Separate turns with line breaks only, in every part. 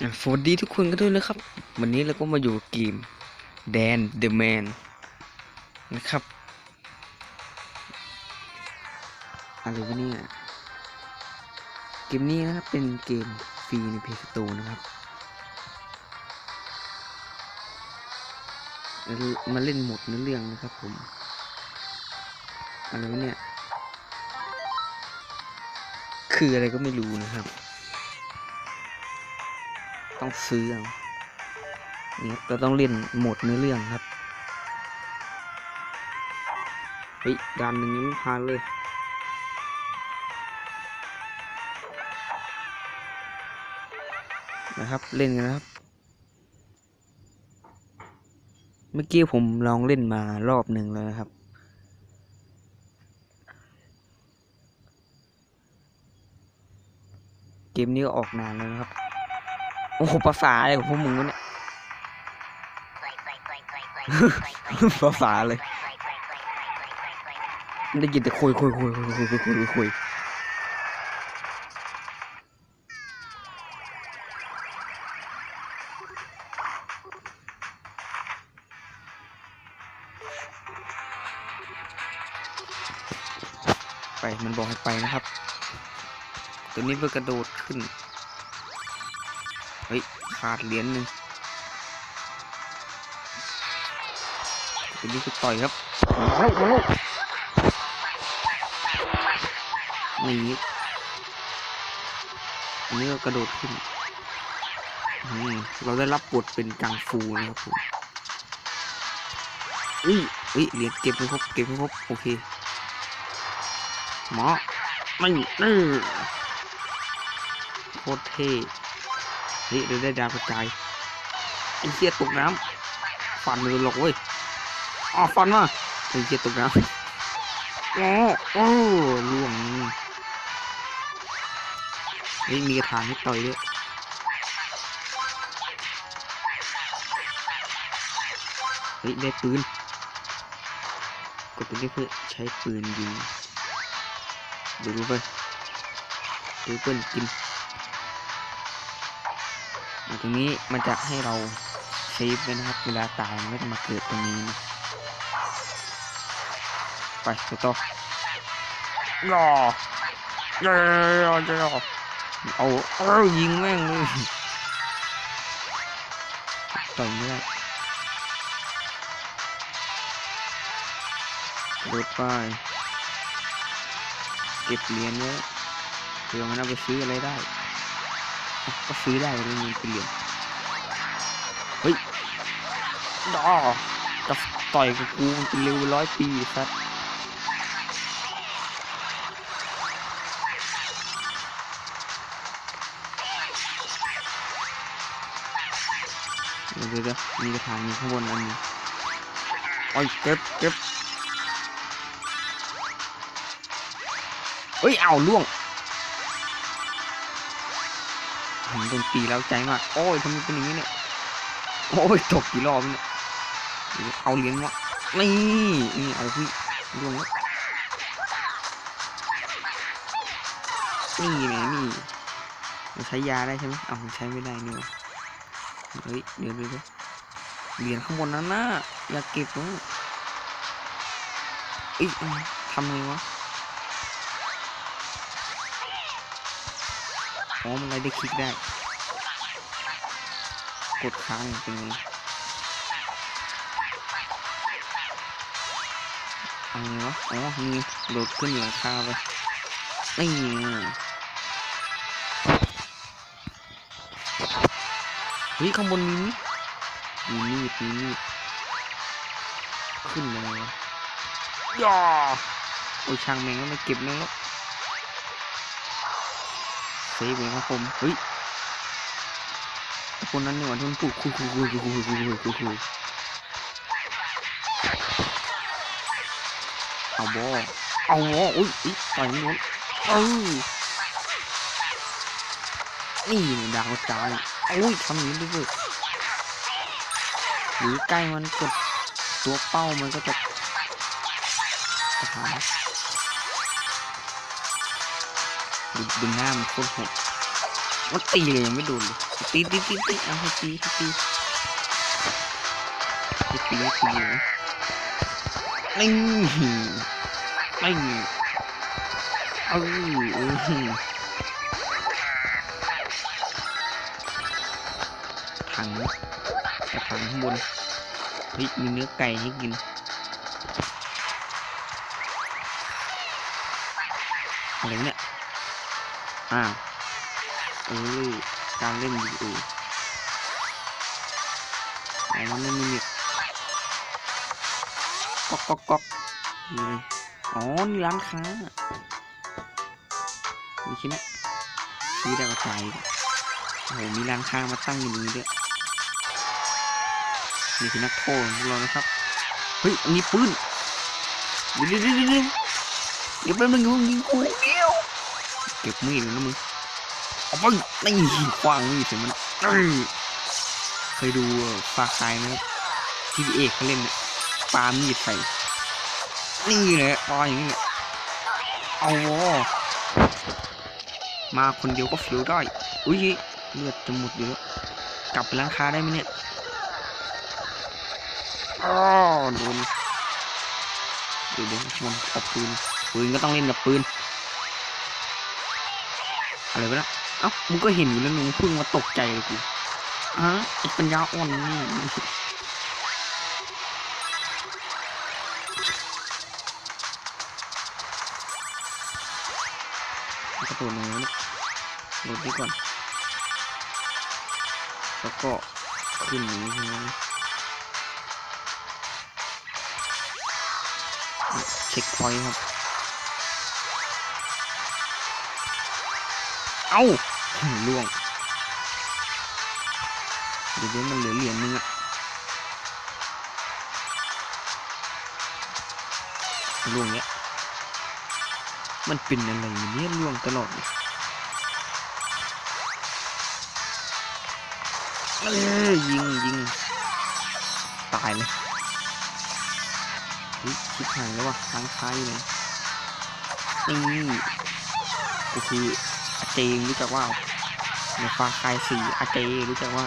สวัสดีทุกคนกันด้วยนะครับ วันนี้เราก็มาอยู่เกมแดนเดอะแมนนะครับอะไรวะเนี่ยเกมนี้นะครับเป็นเกมฟรีในเพจสโตนะครับมาเล่นหมดเนื้อเรื่องนะครับผมอะไรวะเนี่ย คืออะไรก็ไม่รู้นะครับ ต้องซื้อเอานี่ครับเราต้องเล่นโหมดเนื้อเรื่องครับเฮ้ยด่านหนึ่งยังไม่ผ่านเลยนะครับเล่นกันนะครับ เมื่อกี้ผมลองเล่นมารอบหนึ่งแล้วนะครับ เกมนี้ก็ออกนานแล้วนะครับ โอ้โหภาษาอะไรของพวกมึงวะเนี่ย ภาษาเลยได้ยินแต่คุยคุยคุยคุยคุยคุยคุยคุยคุยไปมันบอกให้ไปนะครับ ตัวนี้เพื่อกระโดดขึ้น เฮ้ย ขาดเหรียญหนึ่งตัวนี้คือต่อยครับมาลูกมาลูกหนีอันนี้ก็กระโดดขึ้นอืมเราได้รับบทเป็นกังฟูนะครับผมอุ้ยอุ้ยเหรียญเก็บไม่ครบเก็บไม่ครบโอเคหมอไม่นี่โคตรเท่ เฮ้ยเราได้ดาวกระจายไอ้เหี้ยตกน้ำฟันเลยหรอกเว้ยอ๋อฟันมาไอ้เหี้ยตกน้ำโอ้โอ้ล่วงเฮ้ยมีกระถางให้ต่อยด้วยเฮ้ยได้ปืนกดตัวนี้เพื่อใช้ปืนยิงดูดูไปดูเปิ้ลกิน ตรงนี้มันจะให้เราเซฟไว้นะครับ เวลาตายมันก็จะมาเกิดตรงนี้นะไปไปต่อยอยอยอยอเอาเอายิงแม่งเลยต่อยไม่ได้รถไปเก็บเหรียญไว้เผื่อมันเอาไปซื้ออะไรได้ ก็ซื้อได้เลยเงินเป็นเหรียญเฮ้ยดอจะต่อยกับกูมันเป็นเร็วร้อยปีสัสเดี๋ยวเดี๋ยวเดี๋ยวมีกระถางอยู่ข้างบนอันนี้โอ้ยเก็บเก็บเฮ้ย เอาล่วง โดนตีแล้วใจมาก โอ้ยทำไมเป็นอย่างนี้เนี่ย โอ้ยตกกี่รอบเนี่ย เอาเหรียญวะนี่ นี่เอาพี่ล่วงนี่ไงนี่มันใช้ยาได้ใช่ไหมเอามันใช้ไม่ได้นี่หว่าเฮ้ยเดี๋ยวเดี๋ยวเดี๋ยวเหรียญข้างบนนั้นนะอยากเก็บวะอ้ยอืมทำไงวะอ๋อมันอะไรได้คลิกได้ กดค้างเป็นไงเอาไงวะอ๋อนี่โดดขึ้นหลังคาไปนี่ไงเฮ้ยข้างบนมีมีมีดมีมีดขึ้นยังไงวะย่าโอ้ยช่างแม่งก็ไม่เก็บแม่งแล้วเซฟเองครับผมเฮ้ย คนนั้นเนี่ยวันที่มันพูดคุยคุยคุยคุยคุยคุยคุยคุยคุยเอาบอเอาบออุ้ยอีต่อยมันล้นเออนี่ดาวจายอุ้ยทำย่างนี้ด้วยหรือใกล้มันกดตัวเป้ามันก็จะจะหายดูดูหน้ามันโคตรหด มันตีเลยยังไม่โดนเลยตีตีตีตีเอาให้ตีให้ตีให้ตีให้ตีนะนี่นี่เออเออถังกระถังข้างบนเฮ้ยมีเนื้อไก่ให้กินอะไรเนี่ยอ่าว เออการเล่นวีดีโอไอ้มันไม่มีเน็ตก๊อกก๊อกก๊อกนี่เลยอ๋อนี่ร้านค้ามีแค่เนี้ยซื้อได้ก็จ่ายโอ้โหมีร้านค้ามาตั้งอยู่ตรงนี้ด้วยนี่คือนักโทษของเรานะครับ เฮ้ย อันนี้ปืนเดี๋ยวเดี๋ยวเดี๋ยวเดี๋ยวเดี๋ยวแป๊บนึงมึงยิงกูเดียวเก็บมีดเลยนะมึง เอาไปนี่คว้างมีดใส่มันเคยดูฟาคายไหมครับที่เอกเขาเล่นเนี่ยปามีดใส่นี่แหละปาอย่างนี้แหละเอาวะมาคนเดียวก็ฟิวได้ อุ้ยเลือดจะหมดอยู่แล้วกลับไปร้านค้าได้ไหมเนี่ยอ้โดนเดี๋ยวเดี๋ยวมันเอาปืนปืนก็ต้องเล่นกับปืนอะไรวะนะ เอ้ามึงก็เห็นอยู่แล้วมึงเพิ่งมาตกใจเลยกูฮะไอ้ปัญญาอ่อนนี่มันกระโดดลงแล้วเนี่ยโดดนี้ก่อน แล้วก็ขึ้นนี้ใช่ไหมเช็คพอยต์ครับ เอ้าล่วงเดี๋ยวเดี๋ยวมันเหลือเหรียญนึงอะล่วงเนี้ยมันเป็นอะไรเนี่ยล่วงตลอดเลยเอ้ยยิงยิงตายเลยเฮ้ยชิบหายแล้ววะทางค้ายเลยนี่ก็คือ เจงรู้จักว่าในฟาคายสี่อาเจรู้จักว่า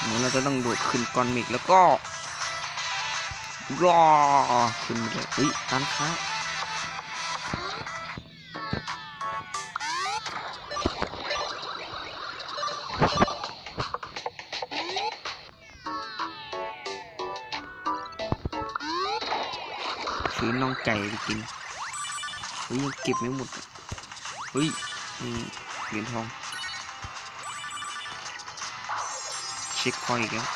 เหมือนเราจะต้องโดดขึ้นกอนเมฆแล้วก็รอขึ้นเลยเฮ้ยร้านค้าซื้อน่องไก่ไปกิน เฮ้ยยังเก็บไม่หมดเฮ้ยนี่เหรียญทอง เช็คพอยต์อีกแล้ว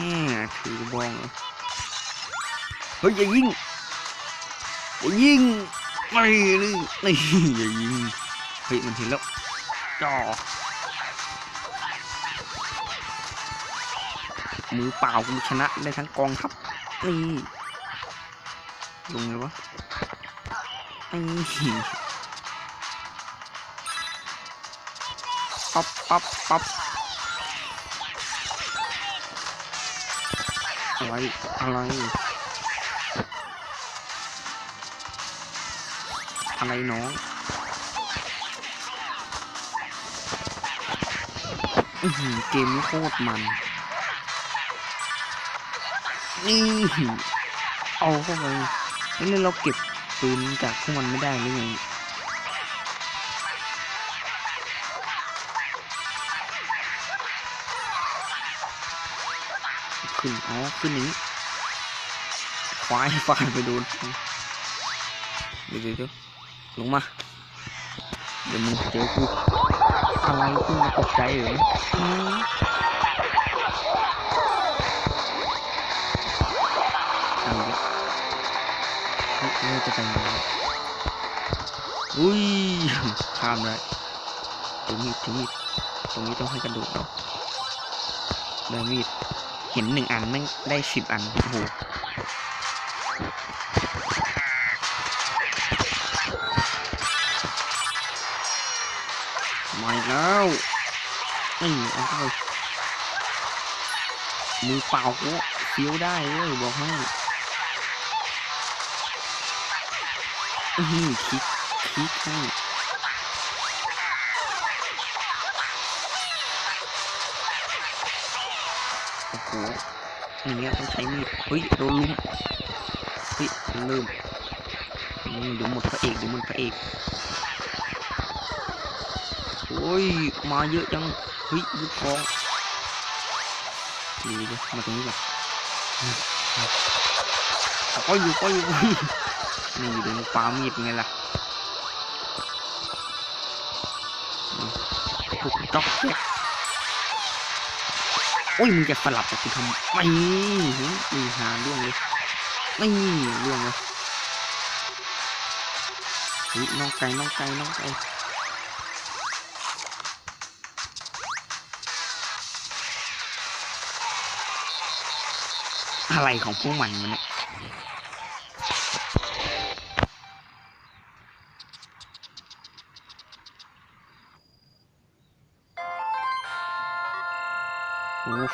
นี่ถือบองเหรอเฮ้ยอย่ายิงอย่ายิงไม่เลยนี่อย่ายิงเฮ้ยมันเห็นแล้วจ่อมือเปล่ากูชนะได้ทั้งกองทัพนี่ลงเลยวะ ปั๊บปั๊บปั๊บอะไร อะไร อะไรน้องอืเกมนี้โคตรมัน นี่ เอาเข้าไปนี่เราเก็บ ปืนจากพวกมันไม่ได้หรือไงขึ้นอ๋อขึ้นนี้ควายฟาดไปโดนเดี๋ยวเดี๋ยวเดี๋ยวลงมา เดี๋ยวมึงเจอกูอะไรกูมาตกใจเหรอ แล้วเฮ้ยเราจะไปไหนวะอุ้ยข้ามได้ถือมีดถือมีดตรงนี้ต้องให้กระโดดเอาได้มีดเห็นหนึ่งอันแม่งได้สิบอันโอ้โหมาแล้วนี่เอาเข้าไปมือเปล่าก็เฟี้ยวได้เลยบอกให้ อื้อหือคิกคพีคให้โอ้โหอย่างเงี้ยต้องใช้มีดเฮ้ยโดนลุมเฮ้ยมันเริ่มอืมเดี๋ยวหมดพระเอกเดี๋ยวหมดพระเอกโอ้ยมาเยอะจังเฮ้ยลูกกองดีเลยมาตรงนี้ก่อนก็อยู่ก็อยู่ นี่เดี๋ยวมึงปามีดยังไงล่ะถูกจ๊อกแจ๊กโอ้ยมึงจะสลับกับกูทำไมมีหาเรื่องเลยไม่เรื่องเลยเฮ้ยน้องไก่น้องไก่น้องไก่อะไรของพวกมันมันเนี่ย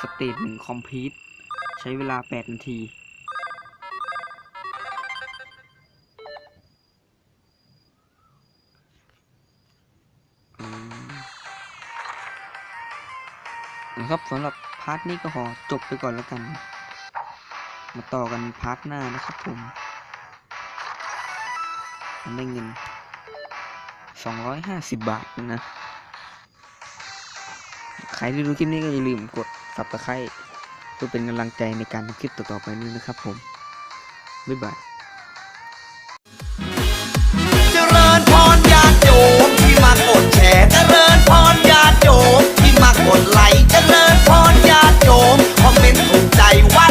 สเตจหนึ่งคอมพลีทใช้เวลา 8 นาทีนะครับสำหรับพาร์ทนี้ก็ขอจบไปก่อนแล้วกัน มาต่อกันพาร์ทหน้านะครับผมมันได้เงิน 250 บาทนะ ใครที่ดูคลิปนี้ก็อย่าลืมกด สับตะไคร้เพื่อเป็นกำลังใจในการทำคลิปต่อๆไปนี้นะครับผม บ๊ายบาย
ม่มาดกดไลค์เจริญพรญาติโยมคอมเมนต์ถูกใจว่า